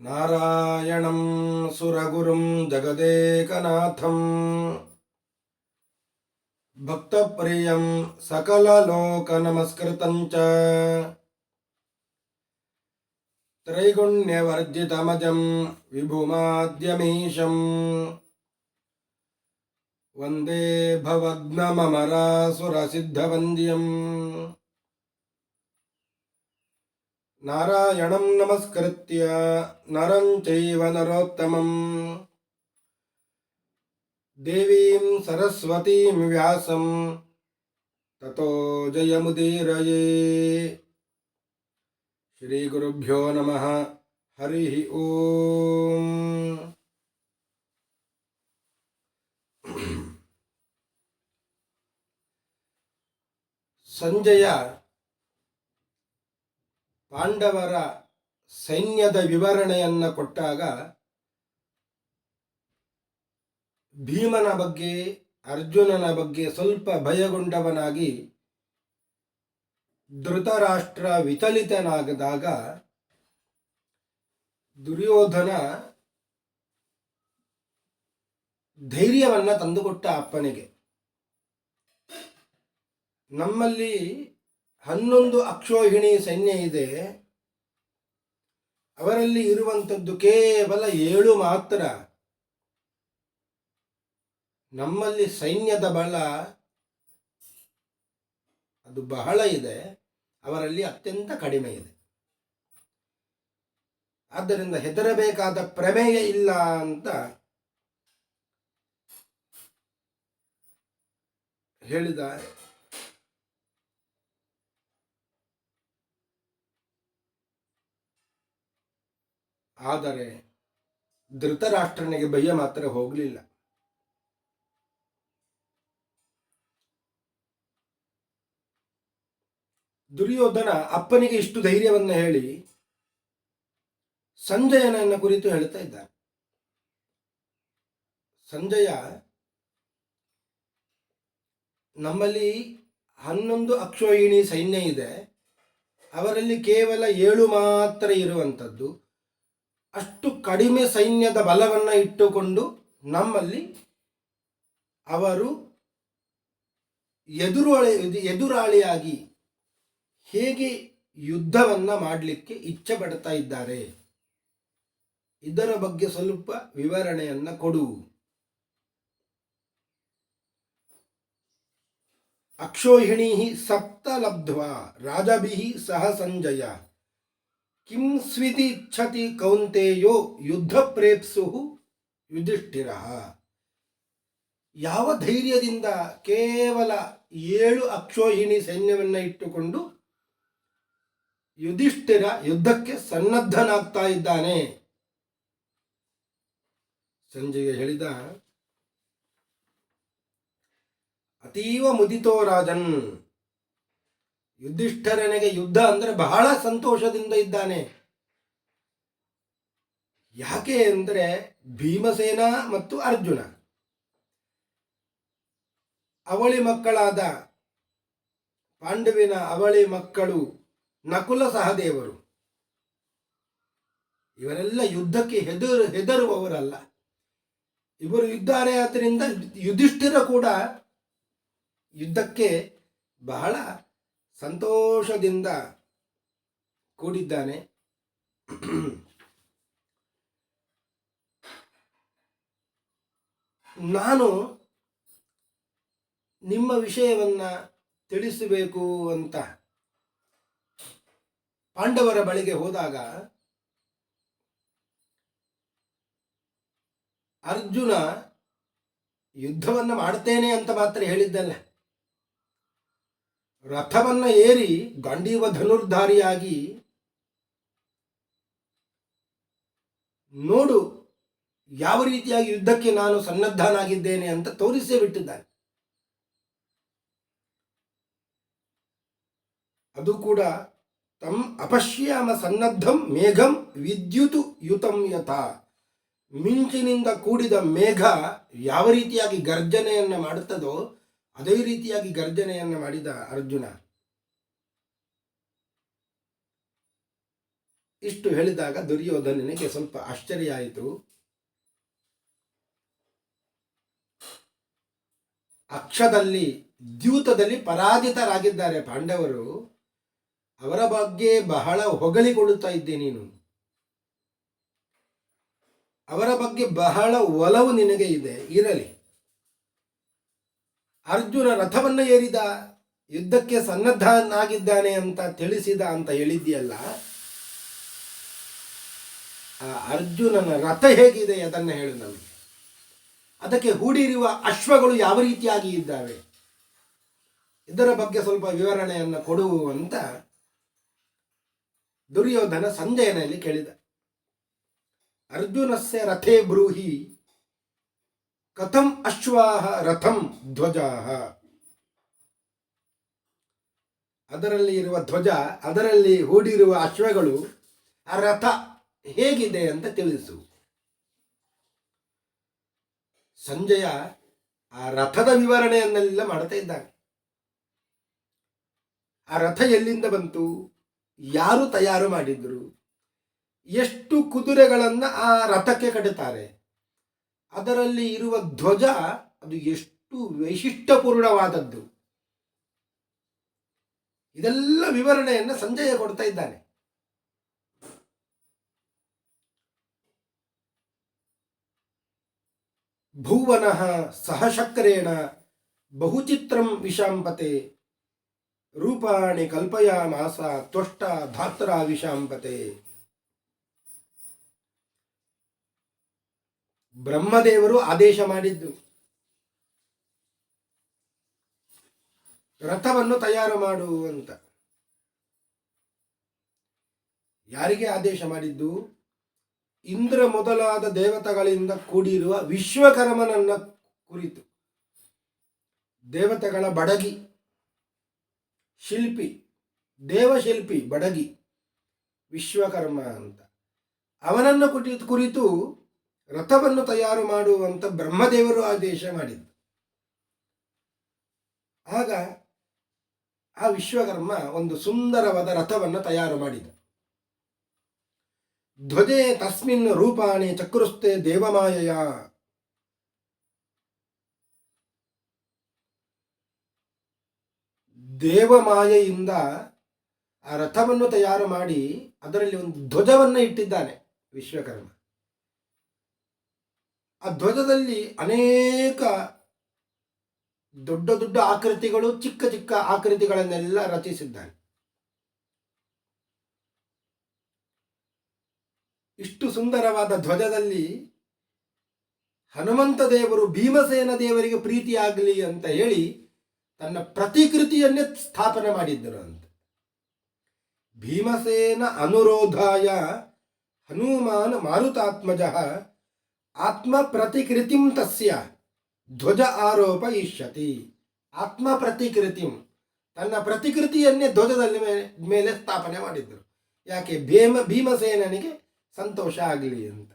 नारायणं सुरगुरुं जगदेकनाथं भक्तप्रियं सकललोकनमस्कृतं च। त्रैगुण्यवर्जितमजं विभुमाद्यमीशम्। वन्दे నారాయణం నమస్కృత్య నరం చైవ నరోత్తమం దేవీం సరస్వతీం వ్యాసం తతో జయముదీరయే శ్రీ గురుభ్యో నమ హరి ఓం సంజయ ಪಾಂಡವರ ಸೈನ್ಯದ ವಿವರಣೆಯನ್ನು ಕೊಟ್ಟಾಗ ಭೀಮನ ಬಗ್ಗೆ, ಅರ್ಜುನನ ಬಗ್ಗೆ ಸ್ವಲ್ಪ ಭಯಗೊಂಡವನಾಗಿ ಧೃತರಾಷ್ಟ್ರ ವಿಚಲಿತನಾಗದಾಗ ದುರ್ಯೋಧನ ಧೈರ್ಯವನ್ನು ತಂದುಕೊಟ್ಟ ಅಪ್ಪನಿಗೆ. ನಮ್ಮಲ್ಲಿ ಹನ್ನೊಂದು ಅಕ್ಷೋಹಿಣಿ ಸೈನ್ಯ ಇದೆ. ಅವರಲ್ಲಿ ಇರುವಂಥದ್ದು ಕೇವಲ ಏಳು ಮಾತ್ರ. ನಮ್ಮಲ್ಲಿ ಸೈನ್ಯದ ಬಲ ಅದು ಬಹಳ ಇದೆ. ಅವರಲ್ಲಿ ಅತ್ಯಂತ ಕಡಿಮೆ ಇದೆ. ಆದ್ದರಿಂದ ಹೆದರಬೇಕಾದ ಪ್ರಮೇಯ ಇಲ್ಲ ಅಂತ ಹೇಳಿದ ಆದರೆ ಧೃತರಾಷ್ಟ್ರನಿಗೆ ಭಯ ಮಾತ್ರ ಹೋಗಲಿಲ್ಲ. ದುರ್ಯೋಧನ ಅಪ್ಪನಿಗೆ ಇಷ್ಟು ಧೈರ್ಯವನ್ನು ಹೇಳಿ ಸಂಜಯನನ್ನ ಕುರಿತು ಹೇಳ್ತಾ ಇದ್ದಾರೆ ಸಂಜಯ, ನಮ್ಮಲ್ಲಿ ಹನ್ನೊಂದು ಅಕ್ಷೋಹಿಣಿ ಸೈನ್ಯ ಇದೆ. ಅವರಲ್ಲಿ ಕೇವಲ ಏಳು ಮಾತ್ರ ಇರುವಂಥದ್ದು. ಅಷ್ಟು ಕಡಿಮೆ ಸೈನ್ಯದ ಬಲವನ್ನು ಇಟ್ಟುಕೊಂಡು ನಮ್ಮಲ್ಲಿ ಅವರು ಎದುರಾಳಿ ಎದುರಾಳಿಯಾಗಿ ಹೇಗೆ ಯುದ್ಧವನ್ನ ಮಾಡಲಿಕ್ಕೆ ಇಚ್ಛೆ ಪಡ್ತಾ ಇದ್ದಾರೆ. ಇದರ ಬಗ್ಗೆ ಸ್ವಲ್ಪ ವಿವರಣೆಯನ್ನ ಕೊಡು. ಅಕ್ಷೋಹಿಣಿ ಸಪ್ತ ಲಬ್ಧ್ವಾ, ರಾಜಭಿ ಸಹ ಸಂಜಯ. ಕಿಂ ಸ್ವಿತಿಚ್ಛತಿ ಕೌಂತೆಯೋ ಯುದ್ಧ ಪ್ರೇಪ್ಸು ಯುಧಿಷ್ಠಿರ. ಯಾವ ಧೈರ್ಯದಿಂದ ಕೇವಲ ಏಳು ಅಕ್ಷೋಹಿಣಿ ಸೈನ್ಯವನ್ನು ಇಟ್ಟುಕೊಂಡು ಯುಧಿಷ್ಠಿರ ಯುದ್ಧಕ್ಕೆ ಸನ್ನದ್ಧನಾಗ್ತಾ ಇದ್ದಾನೆ? ಸಂಜೆಗೆ ಹೇಳಿದ, ಅತೀವ ಮುದಿತೋ ರಾಜನ್. ಯುಧಿಷ್ಠರನಿಗೆ ಯುದ್ಧ ಅಂದ್ರೆ ಬಹಳ ಸಂತೋಷದಿಂದ ಇದ್ದಾನೆ. ಯಾಕೆ ಅಂದರೆ ಭೀಮಸೇನ ಮತ್ತು ಅರ್ಜುನ. ಅವಳಿ ಮಕ್ಕಳಾದ ಪಾಂಡವಿನ ಅವಳಿ ಮಕ್ಕಳು ನಕುಲ ಸಹದೇವರು. ಇವರೆಲ್ಲ ಯುದ್ಧಕ್ಕೆ ಹೆದರು, ಹೆದರುವವರಲ್ಲ. ಇವರು ಇದ್ದಾರೆ ಆದ್ದರಿಂದ ಯುಧಿಷ್ಠಿರ ಕೂಡ ಯುದ್ಧಕ್ಕೆ ಬಹಳ ಸಂತೋಷದಿಂದ ಕೂಡಿದ್ದಾನೆ. ನಾನು ನಿಮ್ಮ ವಿಷಯವನ್ನ ತಿಳಿಸಬೇಕು ಅಂತ ಪಾಂಡವರ ಬಳಿಗೆ ಹೋದಾಗ ಅರ್ಜುನ ಯುದ್ಧವನ್ನ ಮಾಡ್ತೇನೆ ಅಂತ ಮಾತ್ರ ಹೇಳಿದ್ದಲ್ಲ ರಥವನ್ನ ಏರಿ ಗಂಡೀವ ಧನುರ್ಧಾರಿಯಾಗಿ ನೋಡು, ಯಾವ ರೀತಿಯಾಗಿ ಯುದ್ಧಕ್ಕೆ ನಾನು ಸನ್ನದ್ಧನಾಗಿದ್ದೇನೆ ಅಂತ ತೋರಿಸೇ ಬಿಟ್ಟಿದ್ದಾನೆ. ಅದು ಕೂಡ ತಮ್ ಅಪಶ್ಯಾಮ ಸನ್ನದ್ಧಂ ಮೇಘಂ ವಿದ್ಯುತ್ ಯುತಂ ಯಥಾ. ಮಿಂಚಿನಿಂದ ಕೂಡಿದ ಮೇಘ ಯಾವ ರೀತಿಯಾಗಿ ಗರ್ಜನೆಯನ್ನು ಮಾಡುತ್ತದೋ ಅದೇ ರೀತಿಯಾಗಿ ಗರ್ಜನೆಯನ್ನು ಮಾಡಿದ ಅರ್ಜುನ. ಇಷ್ಟು ಹೇಳಿದಾಗ ದುರ್ಯೋಧನನಿಗೆ ಸ್ವಲ್ಪ ಆಶ್ಚರ್ಯ ಆಯಿತು. ಅಕ್ಷದಲ್ಲಿ, ದ್ಯೂತದಲ್ಲಿ ಪರಾಜಿತರಾಗಿದ್ದಾರೆ ಪಾಂಡವರು. ಅವರ ಬಗ್ಗೆ ಬಹಳ ಹೊಗಳಿಕೊಳ್ಳುತ್ತಾ ಇದ್ದೆ ನೀನು. ಅವರ ಬಗ್ಗೆ ಬಹಳ ಒಲವು ನಿನಗೆ ಇದೆ, ಇರಲಿ. ಅರ್ಜುನ ರಥವನ್ನು ಏರಿದ ಯುದ್ಧಕ್ಕೆ ಸನ್ನದ್ಧನಾಗಿದ್ದಾನೆ ಅಂತ ತಿಳಿಸಿದ ಅಂತ ಹೇಳಿದ್ಯಲ್ಲ ಆ ಅರ್ಜುನನ ರಥ ಹೇಗಿದೆ ಅದನ್ನು ಹೇಳು ನಮಗೆ. ಅದಕ್ಕೆ ಹೂಡಿರುವ ಅಶ್ವಗಳು ಯಾವ ರೀತಿಯಾಗಿ ಇದ್ದಾವೆ? ಇದರ ಬಗ್ಗೆ ಸ್ವಲ್ಪ ವಿವರಣೆಯನ್ನು ಕೊಡುವಂತ ದುರ್ಯೋಧನ ಸಂಜಯನಲ್ಲಿ ಕೇಳಿದ. ಅರ್ಜುನಸ್ಯ ರಥೇ ಬ್ರೂಹಿ ಕಥಂ ಅಶ್ವಾಹ ರಥಂ ಧ್ವಜಾಹ ಅದರಲ್ಲಿ ಇರುವ ಧ್ವಜ, ಅದರಲ್ಲಿ ಹೂಡಿರುವ ಅಶ್ವಗಳು, ಆ ರಥ ಹೇಗಿದೆ ಅಂತ ತಿಳಿಸು. ಸಂಜಯ ಆ ರಥದ ವಿವರಣೆಯನ್ನೆಲ್ಲ ಮಾಡ್ತಾ ಇದ್ದಾನೆ. ಆ ರಥ ಎಲ್ಲಿಂದ ಬಂತು? ಯಾರು ತಯಾರು ಮಾಡಿದ್ರು? ಎಷ್ಟು ಕುದುರೆಗಳನ್ನು ಆ ರಥಕ್ಕೆ ಕಟ್ಟುತ್ತಾರೆ ಅದರಲ್ಲಿ ಇರುವ ಧ್ವಜ ಅದು ಎಷ್ಟು ವೈಶಿಷ್ಟ್ಯಪೂರ್ಣವಾದದ್ದು. ಇದೆಲ್ಲ ವಿವರಣೆಯನ್ನು ಸಂಜಯ ಕೊಡ್ತಾ ಇದ್ದಾನೆ. ಭುವನಃ ಸಹಶಕ್ರೇಣ ಬಹುಚಿತ್ರಂ ವಿಶಾಂಪತೆ ರೂಪಾಣಿ ಕಲ್ಪಯಾಮಾಸ ತ್ವಷ್ಟ ಧಾತ್ರ ವಿಶಾಂಪತೆ. ಬ್ರಹ್ಮದೇವರು ಆದೇಶ ಮಾಡಿದ್ದು. ರಥವನ್ನು ತಯಾರು ಮಾಡುವಂತ ಯಾರಿಗೆ ಆದೇಶ ಮಾಡಿದ್ದು? ಇಂದ್ರ ಮೊದಲಾದ ದೇವತೆಗಳಿಂದ ಕೂಡಿರುವ ವಿಶ್ವಕರ್ಮನನ್ನ ಕುರಿತು. ದೇವತೆಗಳ ಬಡಗಿ, ಶಿಲ್ಪಿ, ದೇವಶಿಲ್ಪಿ ಬಡಗಿ, ವಿಶ್ವಕರ್ಮ ಅಂತ. ಅವನನ್ನು ಕುರಿತು ಕುರಿತು ರಥವನ್ನು ತಯಾರು ಮಾಡುವಂತ ಬ್ರಹ್ಮದೇವರು ಆದೇಶ ಮಾಡಿದ್ದು. ಆಗ ಆ ವಿಶ್ವಕರ್ಮ ಒಂದು ಸುಂದರವಾದ ರಥವನ್ನು ತಯಾರು ಮಾಡಿದ. ಧ್ವಜೆ ತಸ್ಮಿನ್ ರೂಪಾಣಿ ಚಕ್ರುಸ್ತೆ ದೇವಮಾಯಯ. ದೇವಮಾಯೆಯಿಂದ ಆ ರಥವನ್ನು ತಯಾರು ಮಾಡಿ ಅದರಲ್ಲಿ ಒಂದು ಧ್ವಜವನ್ನು ಇಟ್ಟಿದ್ದಾನೆ ವಿಶ್ವಕರ್ಮ. ಆ ಧ್ವಜದಲ್ಲಿ ಅನೇಕ ದೊಡ್ಡ ದೊಡ್ಡ ಆಕೃತಿಗಳು, ಚಿಕ್ಕ ಚಿಕ್ಕ ಆಕೃತಿಗಳನ್ನೆಲ್ಲ ರಚಿಸಿದ್ದಾನೆ ಇಷ್ಟು ಸುಂದರವಾದ ಧ್ವಜದಲ್ಲಿ ಹನುಮಂತ ದೇವರು ಭೀಮಸೇನ ದೇವರಿಗೆ ಪ್ರೀತಿಯಾಗಲಿ ಅಂತ ಹೇಳಿ ತನ್ನ ಪ್ರತಿಕೃತಿಯನ್ನೇ ಸ್ಥಾಪನೆ ಮಾಡಿದ್ದರು ಅಂತ. ಭೀಮಸೇನ ಅನುರೋಧಾಯ ಹನುಮಾನ್ ಮಾರುತಾತ್ಮಜ ಆತ್ಮ ಪ್ರತಿಕೃತಿಂ ತಸ್ಯ, ಧ್ವಜ ಆರೋಪ ಇಷ್ಯತಿ ಆತ್ಮ ಪ್ರತಿಕೃತಿಂ ತನ್ನ ಪ್ರತಿಕೃತಿಯನ್ನೇ ಧ್ವಜದಲ್ಲಿ ಮೇಲೆ ಸ್ಥಾಪನೆ ಮಾಡಿದ್ದರು. ಯಾಕೆ? ಭೀಮ, ಭೀಮಸೇನನಿಗೆ ಸಂತೋಷ ಆಗಲಿ ಅಂತ.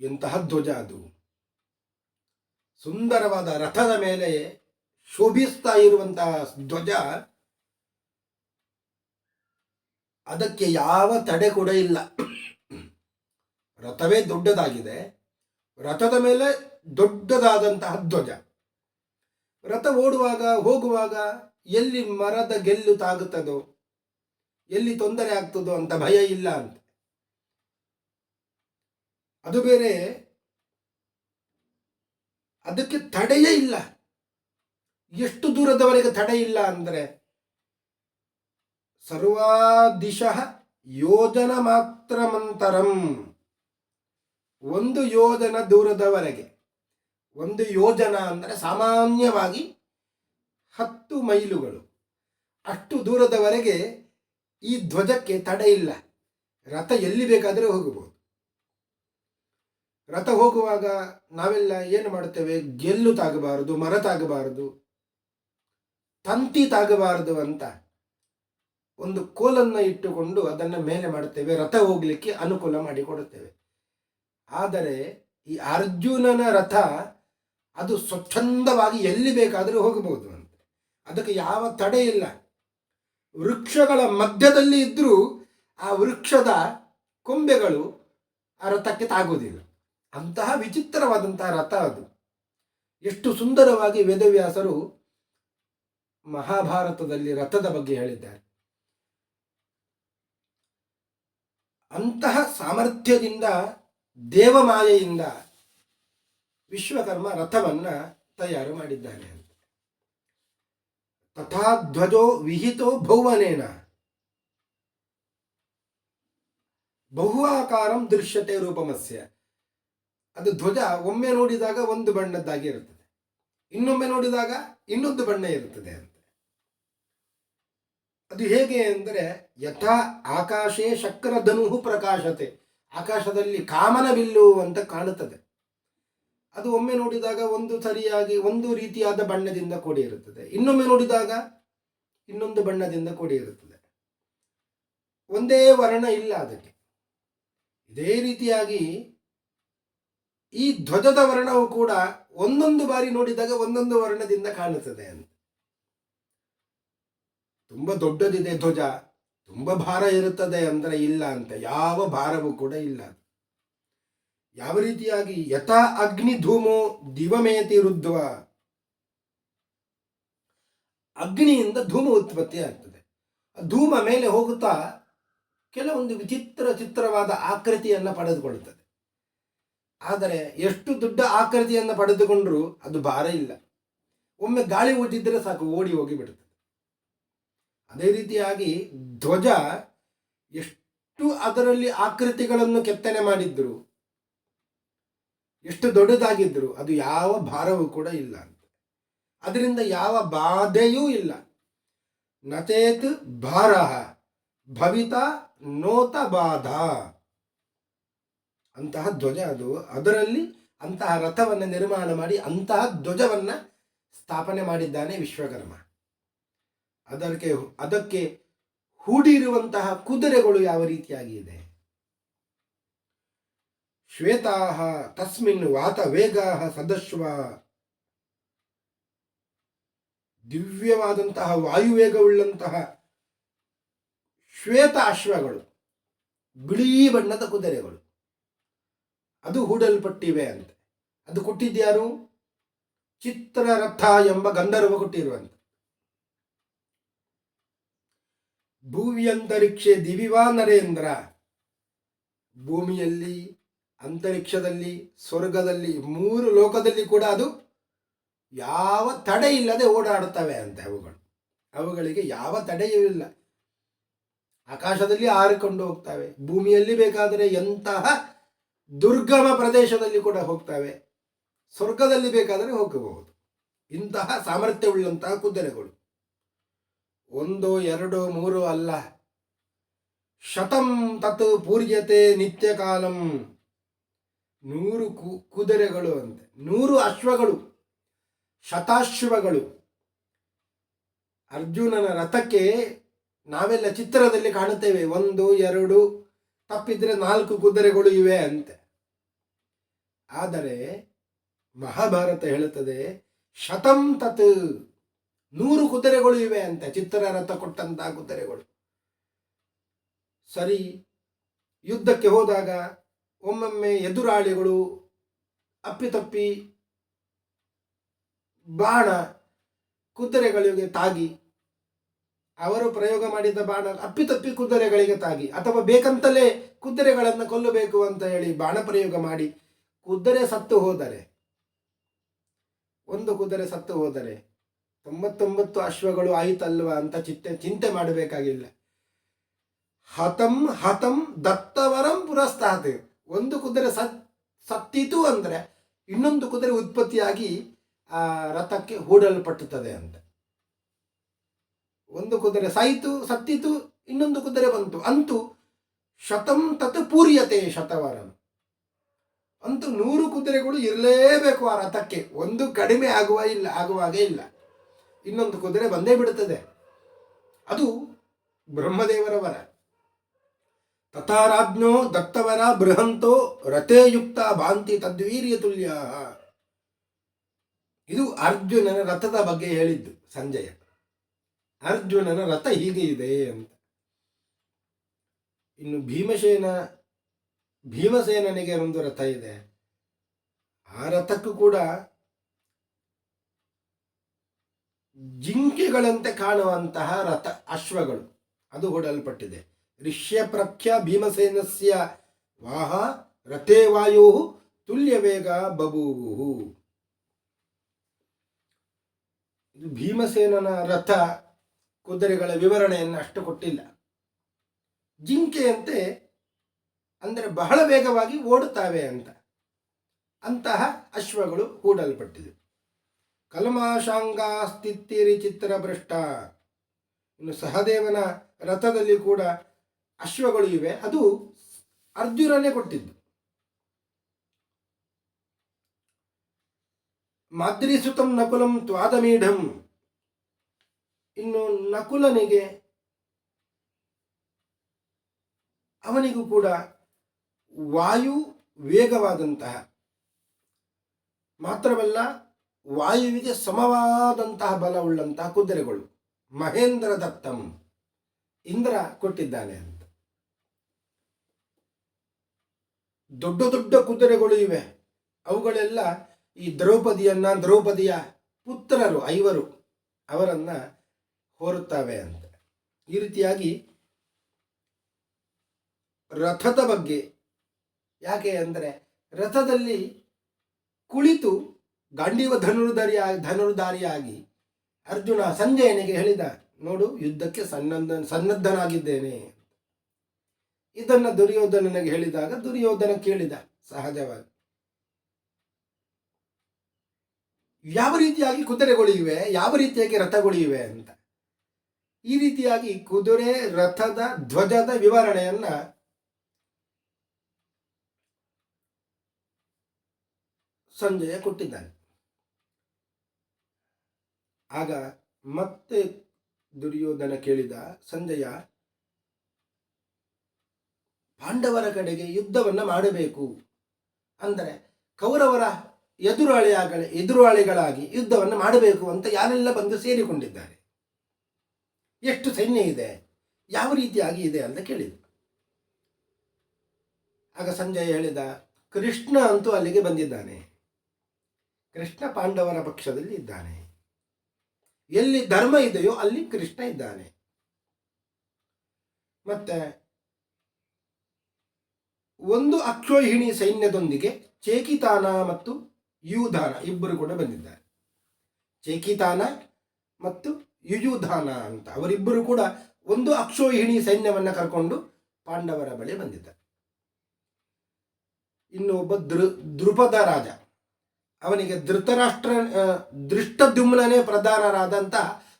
ಎಂತಹ ಧ್ವಜ ಅದು? ಸುಂದರವಾದ ರಥದ ಮೇಲೆ ಶೋಭಿಸ್ತಾ ಇರುವಂತಹ ಧ್ವಜ, ಅದಕ್ಕೆ ಯಾವ ತಡೆ ಕೂಡ ಇಲ್ಲ. ರಥವೇ ದೊಡ್ಡದಾಗಿದೆ. ರಥದ ಮೇಲೆ ದೊಡ್ಡದಾದಂತಹ ಧ್ವಜ. ರಥ ಓಡುವಾಗ, ಹೋಗುವಾಗ ಎಲ್ಲಿ ಮರದ ಗೆಲ್ಲು ತಾಗುತ್ತದೋ, ಎಲ್ಲಿ ತೊಂದರೆ ಆಗ್ತದೋ ಅಂತ ಭಯ ಇಲ್ಲ ಅಂತ. ಅದು ಬೇರೆ ಅದಕ್ಕೆ ತಡೆಯೇ ಇಲ್ಲ. ಎಷ್ಟು ದೂರದವರೆಗೆ ತಡೆ ಇಲ್ಲ ಅಂದರೆ ಸರ್ವಾದಿಶಃ ಯೋಜನ ಮಾತ್ರ ಮಂತರಂ ಒಂದು ಯೋಜನ ದೂರದವರೆಗೆ. ಒಂದು ಯೋಜನ ಅಂದರೆ ಸಾಮಾನ್ಯವಾಗಿ ಹತ್ತು ಮೈಲುಗಳು. ಅಷ್ಟು ದೂರದವರೆಗೆ ಈ ಧ್ವಜಕ್ಕೆ ತಡೆ ಇಲ್ಲ. ರಥ ಎಲ್ಲಿ ಬೇಕಾದರೂ ಹೋಗಬಹುದು. ರಥ ಹೋಗುವಾಗ ನಾವೆಲ್ಲ ಏನು ಮಾಡ್ತೇವೆ ಗೆಲ್ಲು ತಾಗಬಾರದು, ಮರ ತಾಗಬಾರದು, ತಂತಿ ತಾಗಬಾರದು ಅಂತ ಒಂದು ಕೋಲನ್ನು ಇಟ್ಟುಕೊಂಡು ಅದನ್ನು ಮೇಲೆ ಮಾಡ್ತೇವೆ ರಥ ಹೋಗಲಿಕ್ಕೆ ಅನುಕೂಲ ಮಾಡಿಕೊಡುತ್ತೇವೆ. ಆದರೆ ಈ ಅರ್ಜುನನ ರಥ ಅದು ಸ್ವಚ್ಛಂದವಾಗಿ ಎಲ್ಲಿ ಬೇಕಾದರೂ ಹೋಗಬಹುದು ಅಂತ. ಅದಕ್ಕೆ ಯಾವ ತಡೆ ಇಲ್ಲ. ವೃಕ್ಷಗಳ ಮಧ್ಯದಲ್ಲಿ ಇದ್ದರೂ ಆ ವೃಕ್ಷದ ಕೊಂಬೆಗಳು ಆ ರಥಕ್ಕೆ ತಾಗೋದಿಲ್ಲ ಅಂತಹ ವಿಚಿತ್ರವಾದಂತಹ ರಥ ಅದು. ಎಷ್ಟು ಸುಂದರವಾಗಿ ವೇದವ್ಯಾಸರು ಮಹಾಭಾರತದಲ್ಲಿ ರಥದ ಬಗ್ಗೆ ಹೇಳಿದ್ದಾರೆ. ಅಂತಹ ಸಾಮರ್ಥ್ಯದಿಂದ ದೇವಮಾಯೆಯಿಂದ ವಿಶ್ವಕರ್ಮ ರಥವನ್ನ ತಯಾರು ಮಾಡಿದ್ದಾನೆ ಅಂತ. ತಥಾ ಧ್ವಜೋ ವಿಹಿತೋ ಭೌವನೇನ. ಬಹುಆಕಾರಂ ದೃಶ್ಯತೆ ರೂಪಮಸ್ಯ. ಅದು ಧ್ವಜ ಒಮ್ಮೆ ನೋಡಿದಾಗ ಒಂದು ಬಣ್ಣದ್ದಾಗಿ ಇರುತ್ತದೆ. ಇನ್ನೊಮ್ಮೆ ನೋಡಿದಾಗ ಇನ್ನೊಂದು ಬಣ್ಣ ಇರುತ್ತದೆ ಅಂತ. ಅದು ಹೇಗೆ ಅಂದರೆ ಯಥಾ ಆಕಾಶೇ ಶಕ್ರಧನು ಪ್ರಕಾಶತೆ. ಆಕಾಶದಲ್ಲಿ ಕಾಮನ ಬಿಲ್ಲು ಅಂತ ಕಾಣುತ್ತದೆ. ಅದು ಒಮ್ಮೆ ನೋಡಿದಾಗ ಒಂದು ಸರಿಯಾಗಿ ಒಂದು ರೀತಿಯಾದ ಬಣ್ಣದಿಂದ ಕೂಡಿರುತ್ತದೆ. ಇನ್ನೊಮ್ಮೆ ನೋಡಿದಾಗ ಇನ್ನೊಂದು ಬಣ್ಣದಿಂದ ಕೂಡಿರುತ್ತದೆ. ಒಂದೇ ವರ್ಣ ಇಲ್ಲ ಅದಕ್ಕೆ. ಇದೇ ರೀತಿಯಾಗಿ ಈ ಧ್ವಜದ ವರ್ಣವು ಕೂಡ ಒಂದೊಂದು ಬಾರಿ ನೋಡಿದಾಗ ಒಂದೊಂದು ವರ್ಣದಿಂದ ಕಾಣುತ್ತದೆ ಅಂತ. ತುಂಬ ದೊಡ್ಡದಿದೆ ಧ್ವಜ. ತುಂಬ ಭಾರ ಇರುತ್ತದೆ ಅಂದರೆ ಇಲ್ಲ ಅಂತ, ಯಾವ ಭಾರವೂ ಕೂಡ ಇಲ್ಲ. ಯಾವ ರೀತಿಯಾಗಿ ಯಥಾ ಅಗ್ನಿ ಧೂಮೋ ದಿವಮೇತಿ ರುದ್ವ ಅಗ್ನಿಯಿಂದ ಧೂಮ ಉತ್ಪತ್ತಿ ಆಗ್ತದೆ. ಧೂಮ ಮೇಲೆ ಹೋಗುತ್ತಾ ಕೆಲವೊಂದು ವಿಚಿತ್ರ ಚಿತ್ರವಾದ ಆಕೃತಿಯನ್ನು ಪಡೆದುಕೊಳ್ಳುತ್ತದೆ. ಆದರೆ ಎಷ್ಟು ದೊಡ್ಡ ಆಕೃತಿಯನ್ನು ಪಡೆದುಕೊಂಡರೂ ಅದು ಭಾರ ಇಲ್ಲ. ಒಮ್ಮೆ ಗಾಳಿ ಊಟಿದ್ರೆ ಸಾಕು, ಓಡಿ ಹೋಗಿ ಬಿಡುತ್ತದೆ ಅದೇ ರೀತಿಯಾಗಿ ಧ್ವಜ ಎಷ್ಟು ಅದರಲ್ಲಿ ಆಕೃತಿಗಳನ್ನು ಕೆತ್ತನೆ ಮಾಡಿದ್ರು, ಎಷ್ಟು ದೊಡ್ಡದಾಗಿದ್ರು, ಅದು ಯಾವ ಭಾರವೂ ಕೂಡ ಇಲ್ಲ ಅದರಿಂದ ಯಾವ ಬಾಧೆಯೂ ಇಲ್ಲ. ನಚೇತ್ ಭಾರ ಭವಿತ ನೋತ ಬಾಧ. ಅಂತಹ ಧ್ವಜ ಅದು. ಅದರಲ್ಲಿ ಅಂತಹ ರಥವನ್ನು ನಿರ್ಮಾಣ ಮಾಡಿ ಅಂತಹ ಧ್ವಜವನ್ನು ಸ್ಥಾಪನೆ ಮಾಡಿದ್ದಾನೆ ವಿಶ್ವಕರ್ಮ. ಅದಕ್ಕೆ ಅದಕ್ಕೆ ಹೂಡಿರುವಂತಹ ಕುದುರೆಗಳು ಯಾವ ರೀತಿಯಾಗಿ ಇದೆ? ಶ್ವೇತಾ ತಸ್ಮಿನ್ ವಾತ ವೇಗಾಹ ಸದಶ್ವ. ದಿವ್ಯವಾದಂತಹ ವಾಯುವೇಗವುಳ್ಳಂತಹ ಶ್ವೇತ ಅಶ್ವಗಳು ಬಿಳಿ ಬಣ್ಣದ ಕುದುರೆಗಳು. ಅದು ಹೂಡಲ್ಪಟ್ಟಿವೆ ಅಂತ. ಅದು ಕೊಟ್ಟಿದ್ಯಾರು? ಚಿತ್ರರಥ ಎಂಬ ಗಂಧರ್ವ ಕೊಟ್ಟಿರುವಂತ. ಭೂವಿಯಂತರಿಕ್ಷೆ ದಿವಿವಾ ನರೇಂದ್ರ. ಭೂಮಿಯಲ್ಲಿ, ಅಂತರಿಕ್ಷದಲ್ಲಿ, ಸ್ವರ್ಗದಲ್ಲಿ, ಮೂರು ಲೋಕದಲ್ಲಿ ಕೂಡ ಅದು ಯಾವ ತಡೆ ಇಲ್ಲದೆ ಓಡಾಡುತ್ತವೆ ಅಂತ ಅವುಗಳು. ಅವುಗಳಿಗೆ ಯಾವ ತಡೆಯೂ ಇಲ್ಲ. ಆಕಾಶದಲ್ಲಿ ಹಾರಿಕೊಂಡು ಹೋಗ್ತವೆ. ಭೂಮಿಯಲ್ಲಿ ಬೇಕಾದರೆ ಎಂತಹ ದುರ್ಗಮ ಪ್ರದೇಶದಲ್ಲಿ ಕೂಡ ಹೋಗ್ತವೆ. ಸ್ವರ್ಗದಲ್ಲಿ ಬೇಕಾದರೆ ಹೋಗಬಹುದು. ಇಂತಹ ಸಾಮರ್ಥ್ಯವುಳ್ಳಂತಹ ಕುದುರೆಗಳು. ಒಂದು, ಎರಡು, ಮೂರು ಅಲ್ಲ. ಶತಂ ತತ್ ಪೂರ್ಯತೆ ನಿತ್ಯ ಕಾಲಂ ನೂರು ಕು, ಕುದುರೆಗಳು ಅಂತೆ. ನೂರು ಅಶ್ವಗಳು, ಶತಾಶ್ವಗಳು. ಅರ್ಜುನನ ರಥಕ್ಕೆ ನಾವೆಲ್ಲ ಚಿತ್ರದಲ್ಲಿ ಕಾಣುತ್ತೇವೆ. ಒಂದು, ಎರಡು, ತಪ್ಪಿದ್ರೆ ನಾಲ್ಕು ಕುದುರೆಗಳು ಇವೆ ಅಂತೆ. ಆದರೆ ಮಹಾಭಾರತ ಹೇಳುತ್ತದೆ, ಶತಂ ತತ್ ನೂರು ಕುದುರೆಗಳು ಇವೆ ಅಂತ ಚಿತ್ರರಥ ಕೊಟ್ಟಂತಹ ಕುದುರೆಗಳು. ಸರಿ, ಯುದ್ಧಕ್ಕೆ ಹೋದಾಗ ಒಮ್ಮೊಮ್ಮೆ ಎದುರಾಳಿಗಳು ಅಪ್ಪಿತಪ್ಪಿ ಬಾಣ ಕುದುರೆಗಳಿಗೆ ತಾಗಿ, ಅವರು ಪ್ರಯೋಗ ಮಾಡಿದ ಬಾಣ ಅಪ್ಪಿತಪ್ಪಿ ಕುದುರೆಗಳಿಗೆ ತಾಗಿ, ಅಥವಾ ಬೇಕಂತಲೇ ಕುದುರೆಗಳನ್ನು ಕೊಲ್ಲಬೇಕು ಅಂತ ಹೇಳಿ ಬಾಣ ಪ್ರಯೋಗ ಮಾಡಿ ಕುದುರೆ ಸತ್ತು ಹೋದರೆ, ಒಂದು ಕುದುರೆ ಸತ್ತು ಹೋದರೆ ತೊಂಬತ್ತೊಂಬತ್ತು ಅಶ್ವಗಳು ಆಯಿತಲ್ವ ಅಂತ ಚಿಂತೆ ಚಿಂತೆ ಮಾಡಬೇಕಾಗಿಲ್ಲ. ಹತಂ ಹತಂ ದತ್ತವರಂ ಪುರಸ್ತಾತೆ. ಒಂದು ಕುದುರೆ ಸತ್, ಸತ್ತಿತು ಅಂದರೆ ಇನ್ನೊಂದು ಕುದುರೆ ಉತ್ಪತ್ತಿಯಾಗಿ, ಆ, ರಥಕ್ಕೆ ಹೂಡಲ್ಪಟ್ಟುತ್ತದೆ ಅಂತ. ಒಂದು ಕುದುರೆ ಸಾಯಿತು, ಸತ್ತಿತು, ಇನ್ನೊಂದು ಕುದುರೆ ಬಂತು. ಅಂತೂ ಶತಂ ತತ್ ಪೂರ್ಯತೆ ಶತವರಂ. ಅಂತೂ ನೂರು ಕುದುರೆಗಳು ಇರಲೇಬೇಕು ಆ ರಥಕ್ಕೆ. ಒಂದು ಕಡಿಮೆ ಆಗುವ ಇಲ್ಲ, ಆಗುವಾಗೇ ಇಲ್ಲ. ಇನ್ನೊಂದು ಕುದುರೆ ಬಂದೇ ಬಿಡುತ್ತದೆ. ಅದು ಬ್ರಹ್ಮದೇವರ ವರ ತಥಾರಾಜ್ಞೋ ದತ್ತವರ ಬೃಹಂತೋ ರಥೇಯುಕ್ತ ಭಾಂತಿ ತದ್ವೀರ್ಯ ತುಲ್ಯ. ಇದು ಅರ್ಜುನನ ರಥದ ಬಗ್ಗೆ ಹೇಳಿದ್ದು ಸಂಜಯ. ಅರ್ಜುನನ ರಥ ಹೀಗೆ ಇದೆ ಅಂತ. ಇನ್ನು ಭೀಮಸೇನ, ಭೀಮಸೇನನಿಗೆ ಒಂದು ರಥ ಇದೆ. ಆ ರಥಕ್ಕೂ ಕೂಡ ಜಿಂಕೆಗಳಂತೆ ಕಾಣುವಂತಹ ರಥ ಅಶ್ವಗಳು. ಅದು ಹೊಡಲ್ಪಟ್ಟಿದೆ. ಋಷ್ಯಪ್ರಖ್ಯ ಭೀಮಸೇನಸ್ಯ ವಾಹ ರಥೇ ವಾಯು ತುಲ್ಯ ವೇಗ ಬಬೂವು ಇದು ಭೀಮಸೇನನ ರಥ ಕುದುರೆಗಳ ವಿವರಣೆಯನ್ನು ಅಷ್ಟು ಕೊಟ್ಟಿಲ್ಲ. ಜಿಂಕೆಯಂತೆ ಅಂದರೆ ಬಹಳ ವೇಗವಾಗಿ ಓಡುತ್ತವೆ ಅಂತ. ಅಂತಹ ಅಶ್ವಗಳು ಹೂಡಲ್ಪಟ್ಟಿದೆ. ಕಲ್ಮಾಶಾಂಗ ಚಿತ್ರ ಭ್ರಷ್ಟ ಇನ್ನು ಸಹದೇವನ ರಥದಲ್ಲಿ ಕೂಡ ಅಶ್ವಗಳು ಇವೆ. ಅದು ಅರ್ಜುನನೇ ಕೊಟ್ಟಿದ್ದು. ಮಾದ್ರಿಸುತಂ ನಕುಲಂ ತ್ವಾದಮೀಢಂ. ಇನ್ನು ನಕುಲನಿಗೆ ಅವನಿಗೂ ಕೂಡ ವಾಯು ವೇಗವಾದಂತಹ ಮಾತ್ರವಲ್ಲ ವಾಯುವಿಗೆ ಸಮವಾದಂತಹ ಬಲವುಳ್ಳಂತಹ ಕುದುರೆಗಳು. ಮಹೇಂದ್ರ ದತ್ತಂ. ಇಂದ್ರ ಕೊಟ್ಟಿದ್ದಾನೆ ಅಂತ. ದೊಡ್ಡ ದೊಡ್ಡ ಕುದುರೆಗಳು ಇವೆ. ಅವುಗಳೆಲ್ಲ ಈ ದ್ರೌಪದಿಯನ್ನ ದ್ರೌಪದಿಯ ಪುತ್ರರು, ಐವರು, ಅವರನ್ನ ಹೋರುತ್ತವೆ ಅಂತ. ಈ ರೀತಿಯಾಗಿ ರಥದ ಬಗ್ಗೆ ಯಾಕೆ ಅಂದರೆ ರಥದಲ್ಲಿ ಕುಳಿತು ಗಾಂಡೀವ ಧನುರ್ಧಾರಿಯಾಗಿ ಧನುರ್ಧಾರಿಯಾಗಿ ಅರ್ಜುನ ಸಂಜಯನಿಗೆ ಹೇಳಿದ, ನೋಡು, ಯುದ್ಧಕ್ಕೆ ಸನ್ನದ್ಧ ಸನ್ನದ್ಧನಾಗಿದ್ದೇನೆ. ಇದನ್ನ ದುರ್ಯೋಧನನಿಗೆ ಹೇಳಿದಾಗ ದುರ್ಯೋಧನ ಕೇಳಿದ, ಸಹಜವಾಗಿ. ಯಾವ ರೀತಿಯಾಗಿ ಕುದುರೆಗಳು ಇವೆ ಯಾವ ರೀತಿಯಾಗಿ ರಥಗಳಿವೆ ಅಂತ. ಈ ರೀತಿಯಾಗಿ ಕುದುರೆ ರಥದ ಧ್ವಜದ ವಿವರಣೆಯನ್ನ ಸಂಜಯ ಕೊಟ್ಟಿದ್ದಾನೆ. ಆಗ ಮತ್ತೆ ದುರ್ಯೋಧನ ಕೇಳಿದ ಸಂಜಯ, ಪಾಂಡವರ ಕಡೆಗೆ ಯುದ್ಧವನ್ನು ಮಾಡಬೇಕು. ಅಂದರೆ ಕೌರವರ ಎದುರಾಳಿಯಾಗಲಿ ಎದುರಾಳಿಗಳಾಗಿ ಯುದ್ಧವನ್ನು ಮಾಡಬೇಕು ಅಂತ ಯಾರೆಲ್ಲ ಬಂದು ಸೇರಿಕೊಂಡಿದ್ದಾರೆ. ಎಷ್ಟು ಸೈನ್ಯ ಇದೆ, ಯಾವ ರೀತಿಯಾಗಿ ಇದೆ ಅಂತ ಕೇಳಿದ. ಆಗ ಸಂಜಯ ಹೇಳಿದ, ಕೃಷ್ಣ ಅಂತೂ ಅಲ್ಲಿಗೆ ಬಂದಿದ್ದಾನೆ. ಕೃಷ್ಣ ಪಾಂಡವರ ಪಕ್ಷದಲ್ಲಿ ಇದ್ದಾನೆ. ಎಲ್ಲಿ ಧರ್ಮ ಇದೆಯೋ ಅಲ್ಲಿ ಕೃಷ್ಣ ಇದ್ದಾನೆ. ಮತ್ತೆ ಒಂದು ಅಕ್ಷೋಹಿಣಿ ಸೈನ್ಯದೊಂದಿಗೆ ಚೇಕಿತಾನ ಮತ್ತು ಯುಧಾನ ಇಬ್ಬರು ಕೂಡ ಬಂದಿದ್ದಾರೆ. ಚೇಕಿತಾನ ಮತ್ತು ಯುಯುಧಾನ ಅಂತ ಅವರಿಬ್ಬರು ಕೂಡ ಒಂದು ಅಕ್ಷೋಹಿಣಿ ಸೈನ್ಯವನ್ನು ಕರ್ಕೊಂಡು ಪಾಂಡವರ ಬಳಿ ಬಂದಿದ್ದಾರೆ. ಇನ್ನು ಒಬ್ಬ ದೃ ದೃಪದ ರಾಜ. ಅವನಿಗೆ ಧೃತರಾಷ್ಟ್ರ ದೃಷ್ಟದ್ಯುಮ್ನೇ ಪ್ರಧಾನರಾದಂಥ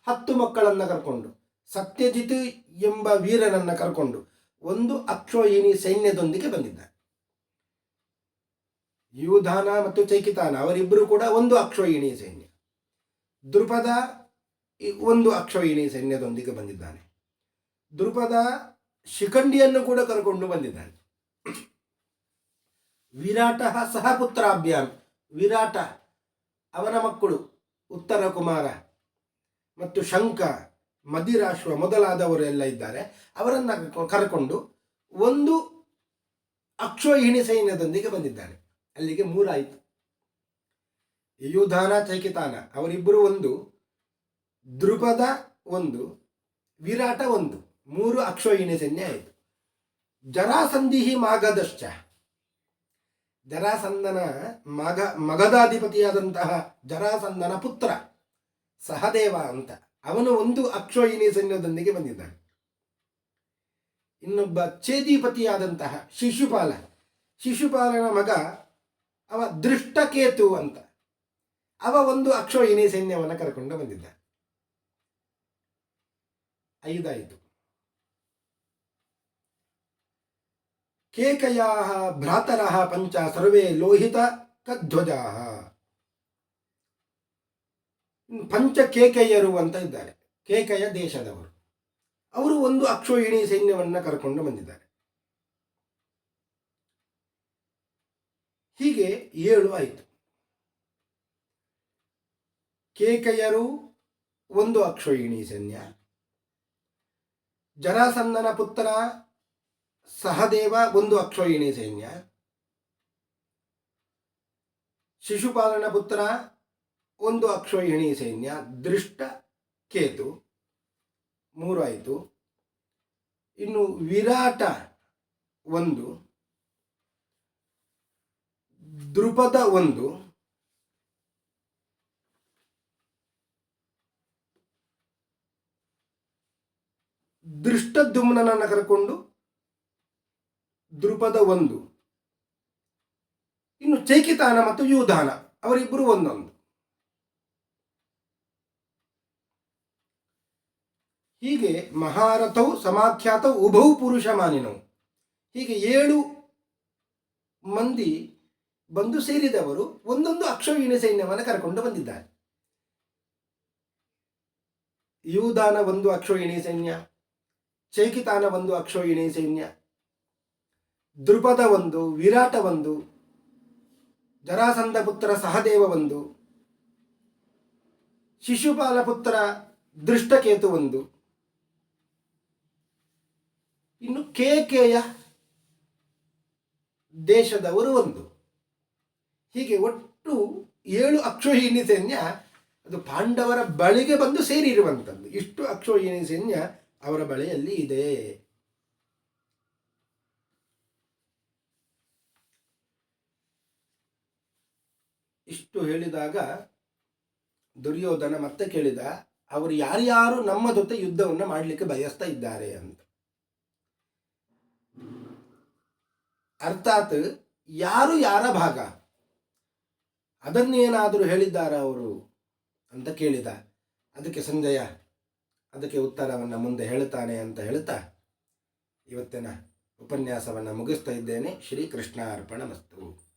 ಹತ್ತು ಮಕ್ಕಳನ್ನು ಕರ್ಕೊಂಡು, ಸತ್ಯಜಿತ್ ಎಂಬ ವೀರನನ್ನು ಕರ್ಕೊಂಡು ಒಂದು ಅಕ್ಷೋಹಿಣಿ ಸೈನ್ಯದೊಂದಿಗೆ ಬಂದಿದ್ದ. ಯುಧಾನ ಮತ್ತು ಚೈಕಿತಾನ ಅವರಿಬ್ಬರು ಕೂಡ ಒಂದು ಅಕ್ಷೋಹಿಣಿ ಸೈನ್ಯ. ದೃಪದ ಒಂದು ಅಕ್ಷೋಹಿಣಿ ಸೈನ್ಯದೊಂದಿಗೆ ಬಂದಿದ್ದಾನೆ. ದೃಪದ ಶಿಖಂಡಿಯನ್ನು ಕೂಡ ಕರ್ಕೊಂಡು ಬಂದಿದ್ದಾನೆ. ವಿರಾಟ ಸಹ ಪುತ್ರಾಭ್ಯಾಮ್. ವಿರಾಟ, ಅವನ ಮಕ್ಕಳು ಉತ್ತರ ಕುಮಾರ ಮತ್ತು ಶಂಕ ಮದಿರಾಶ್ವ ಮೊದಲಾದವರು ಎಲ್ಲ ಇದ್ದಾರೆ. ಅವರನ್ನು ಕರ್ಕೊಂಡು ಒಂದು ಅಕ್ಷೋಹಿಣಿ ಸೈನ್ಯದೊಂದಿಗೆ ಬಂದಿದ್ದಾರೆ. ಅಲ್ಲಿಗೆ ಮೂರಾಯಿತು. ಯುಧಾನ ಚೈಕಿತಾನ, ಅವರಿಬ್ಬರು ಒಂದು ದೃಪದ ಒಂದು, ವಿರಾಟ ಒಂದು, ಮೂರು ಅಕ್ಷೋಹಿಣಿ ಸೈನ್ಯ ಆಯಿತು. ಜರಾಸಂಧಿಹಿ ಮಾಗದಶ್ಚ ಜರಾಸಂದನ ಮಗ ಮಗಧಾಧಿಪತಿಯಾದಂತಹ ಜರಾಸಂದನ ಪುತ್ರ ಸಹದೇವ ಅಂತ. ಅವನು ಒಂದು ಅಕ್ಷೋಹಿಣಿ ಸೈನ್ಯದೊಂದಿಗೆ ಬಂದಿದ್ದಾನೆ. ಇನ್ನೊಬ್ಬ ಛೇದಿಪತಿಯಾದಂತಹ ಶಿಶುಪಾಲ. ಶಿಶುಪಾಲನ ಮಗ ಅವ ದೃಷ್ಟಕೇತು ಅಂತ. ಅವ ಒಂದು ಅಕ್ಷೋಹಿಣಿ ಸೈನ್ಯವನ್ನು ಕರ್ಕೊಂಡು ಬಂದಿದ್ದ ಐದಾಯಿತು. ಕೇಕಯಾ ಭ್ರಾತರ ಪಂಚ ಸರ್ವೇ ಲೋಹಿತ ಕಧ್ವಜಾ ಪಂಚ ಕೇಕಯ್ಯರು ಅಂತ ಇದ್ದಾರೆ. ಕೇಕಯ ದೇಶದವರು. ಅವರು ಒಂದು ಅಕ್ಷೋಹಿಣಿ ಸೈನ್ಯವನ್ನು ಕರ್ಕೊಂಡು ಬಂದಿದ್ದಾರೆ. ಹೀಗೆ ಏಳು ಆಯಿತು. ಕೇಕಯರು ಒಂದು ಅಕ್ಷೋಹಿಣಿ ಸೈನ್ಯ. ಜರಾಸಂದನ ಪುತ್ರ ಸಹದೇವ ಒಂದು ಅಕ್ಷೋಹಿಣಿ ಸೈನ್ಯ. ಶಿಶುಪಾಲನ ಪುತ್ರ ಒಂದು ಅಕ್ಷೋಹಿಣಿ ಸೈನ್ಯ. ದೃಷ್ಟ ಕೇತು. ಮೂರು ಆಯಿತು. ಇನ್ನು ವಿರಾಟ ಒಂದು. ದೃಪದ ಒಂದು. ದೃಷ್ಟದ್ಯುಮ್ನನ್ನು ಕರ್ಕೊಂಡು ದೃಪದ ಒಂದು. ಇನ್ನು ಚೈಕಿತಾನ ಮತ್ತು ಯೂಧಾನ, ಅವರಿಬ್ಬರು ಒಂದೊಂದು. ಹೀಗೆ ಮಹಾರಥವು ಸಮಾಖ್ಯಾತವು ಉಭವು ಪುರುಷ ಮಾನಿನವು ಹೀಗೆ ಏಳು ಮಂದಿ ಬಂದು ಸೇರಿದವರು ಒಂದೊಂದು ಅಕ್ಷೋಹಿಣಿ ಸೈನ್ಯವನ್ನು ಕರ್ಕೊಂಡು ಬಂದಿದ್ದಾರೆ. ಯೂದಾನ ಒಂದು ಅಕ್ಷೋಹಿಣಿ ಸೈನ್ಯ, ಚೈಕಿತಾನ ಒಂದು ಅಕ್ಷೋಹಿಣಿ ಸೈನ್ಯ ದೃಪದ ಒಂದು, ವಿರಾಟ ಒಂದು, ಜರಾಸಂಧ ಪುತ್ರ ಸಹದೇವ ಒಂದು, ಶಿಶುಪಾಲ ಪುತ್ರ ದೃಷ್ಟಕೇತು ಒಂದು. ಇನ್ನು ಕೇಕೆಯ ದೇಶದವರು ಒಂದು. ಹೀಗೆ ಒಟ್ಟು ಏಳು ಅಕ್ಷೋಹಿಣಿ ಸೈನ್ಯ ಅದು ಪಾಂಡವರ ಬಳಿಗೆ ಬಂದು ಸೇರಿರುವಂಥದ್ದು. ಇಷ್ಟು ಅಕ್ಷೋಹಿಣಿ ಸೈನ್ಯ ಅವರ ಬಳಿಯಲ್ಲಿ ಇದೆ. ಇಷ್ಟು ಹೇಳಿದಾಗ ದುರ್ಯೋಧನ ಮತ್ತೆ ಕೇಳಿದ, ಅವರು ಯಾರ್ಯಾರು ನಮ್ಮ ಜೊತೆ ಯುದ್ಧವನ್ನು ಮಾಡಲಿಕ್ಕೆ ಬಯಸ್ತಾ ಇದ್ದಾರೆ? ಅಂತ. ಅರ್ಥಾತ್ ಯಾರು ಯಾರ ಭಾಗ? ಅದನ್ನೇನಾದರೂ ಹೇಳಿದ್ದಾರೆ ಅವರು ಅಂತ ಕೇಳಿದ. ಅದಕ್ಕೆ ಸಂಜಯ ಅದಕ್ಕೆ ಉತ್ತರವನ್ನು ಮುಂದೆ ಹೇಳ್ತಾನೆ ಅಂತ ಹೇಳ್ತಾ ಇವತ್ತಿನ ಉಪನ್ಯಾಸವನ್ನು ಮುಗಿಸ್ತಾ ಇದ್ದೇನೆ. ಶ್ರೀಕೃಷ್ಣ ಅರ್ಪಣ ಮಸ್ತು